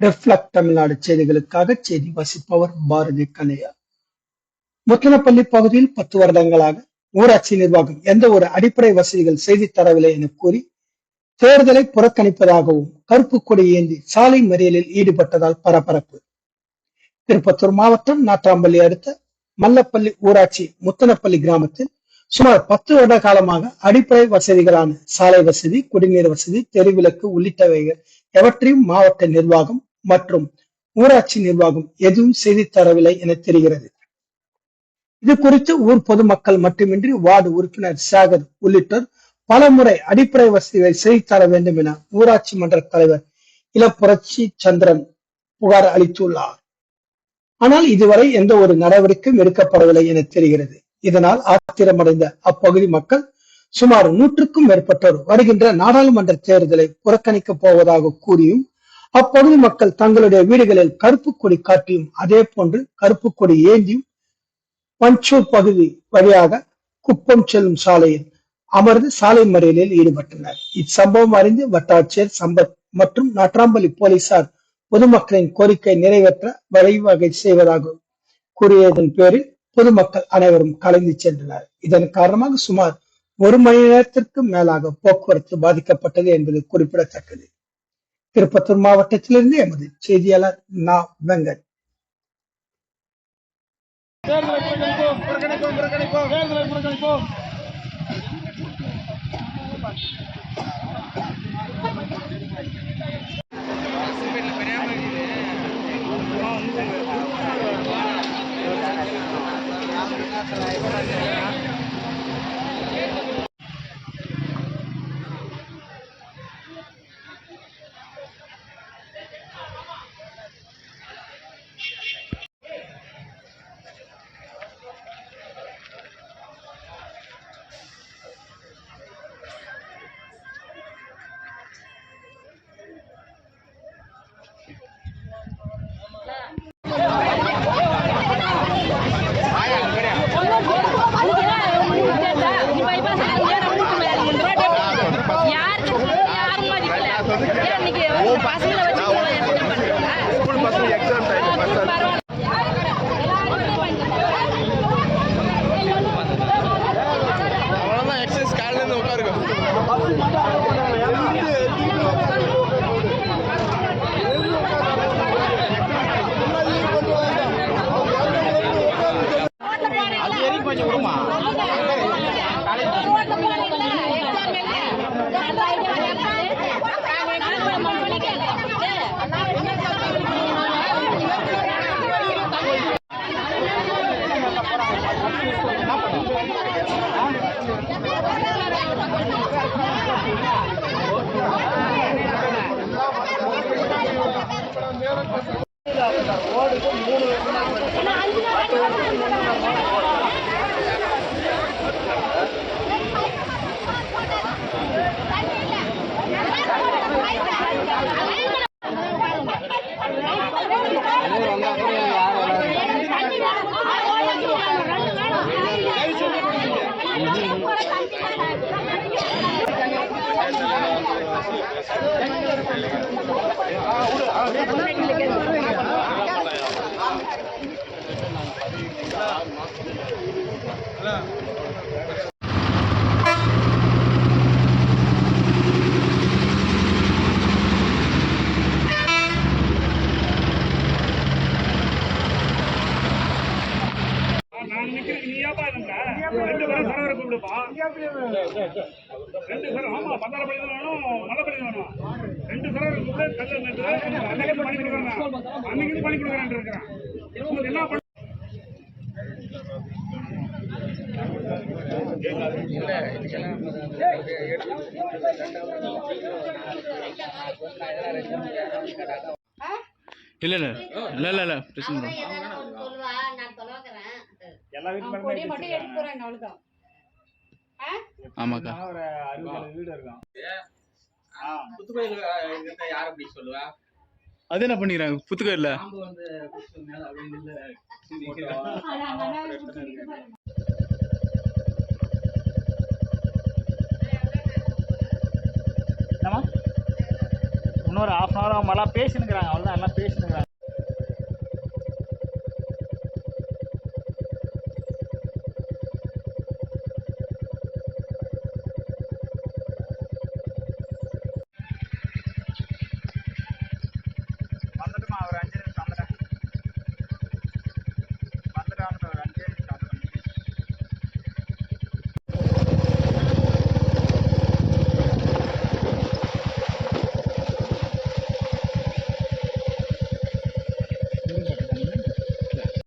Reflect Tamil Nadu செய்திகளுக்காக செய்தி வசிப்பவர் பாரதி கலையா முத்தனப்பள்ளி பகுதியில் பத்து வருடங்களாக ஊராட்சி நிர்வாகம் எந்த ஒரு அடிப்படை வசதிகள் செய்து தரவில்லை என கூறி தேர்தலை புறக்கணிப்பதாகவும் கருப்பு கொடி ஏந்தி சாலை மறியலில் ஈடுபட்டதால் பரபரப்பு. திருப்பத்தூர் மாவட்டம் நாட்டாம்பள்ளி அடுத்த மல்லப்பள்ளி ஊராட்சி முத்தனப்பள்ளி கிராமத்தில் சுமார் பத்து வருட காலமாக அடிப்படை வசதிகளான சாலை வசதி குடிநீர் வசதி தெருவிளக்கு உள்ளிட்டவைகள் எவற்றையும் மாவட்ட நிர்வாகம் மற்றும் ஊராட்சி நிர்வாகம் எதுவும் செய்து தரவில்லை என தெரிகிறது. இது குறித்து ஊர் பொதுமக்கள் மட்டுமின்றி வார்டு உறுப்பினர் சாகர் உள்ளிட்டோர் பல முறை அடிப்படை வசதிகளை செய்து தர வேண்டும் என ஊராட்சி மன்ற தலைவர் இளப்புரட்சி சந்திரன் புகார் அளித்துள்ளார். ஆனால் இதுவரை எந்த ஒரு நடவடிக்கையும் எடுக்கப்படவில்லை என தெரிகிறது. இதனால் ஆத்திரமடைந்த அப்பகுதி மக்கள் சுமார் நூற்றுக்கும் மேற்பட்டோர் வருகின்ற நாடாளுமன்ற தேர்தலை புறக்கணிக்கப் போவதாக கூறியும் அப்பகுதி மக்கள் தங்களுடைய வீடுகளில் கருப்பு கொடி காட்டியும் அதே போன்று கருப்பு கொடி ஏந்தியும் பஞ்சூர் பகுதி வழியாக குப்பம் செல்லும் சாலையில் அமர்ந்து சாலை மறியலில் ஈடுபட்டனர். இச்சம்பவம் அறிந்து வட்டாட்சியர் சம்பத் மற்றும் நட்ராம்பள்ளி போலீசார் பொதுமக்களின் கோரிக்கை நிறைவேற்ற வழிவகை செய்வதாக கூறியதன் பேரில் பொதுமக்கள் அனைவரும் கலைந்து சென்றனர். இதன் காரணமாக சுமார் ஒரு மணி நேரத்திற்கு மேலாக போக்குவரத்து பாதிக்கப்பட்டது என்பது குறிப்பிடத்தக்கது. திருப்பத்தூர் மாவட்டத்திலிருந்து எமது செய்தியாளர் நா. வெங்கட். தேர்தலை நான் நிக்கிறேன் ரெண்டு பேரும் சரவர கூப்பிடுப்பா ரெண்டு பேரும் ஆமா பந்தார பள்ளி தான் வேணும் மலை பள்ளி வேணும் ரெண்டு சரவர கூப்பிடு கல்ல அன்னைக்கு பண்ணி கொடுக்குறேன் அன்னைக்கு பண்ணி கொடுக்குறேன் இருக்கிறேன் என்ன இல்ல இல்ல. இல்ல இல்ல இல்ல. பிரச்சனை எல்லா வீட்டு ஆமாக்கா. ஒரு அறுபது வீடு இருக்கும். புத்துக்கோயில் இருக்க யார் அப்படி சொல்லுவா? அது என்ன பண்ணிக்கிறாங்க புத்துக்கோயில்ல? சுமாராக எல்லாம் பேசினுக்கிறாங்க. அவ்வளோதான் எல்லாம் பேசினுக்கிறாங்க.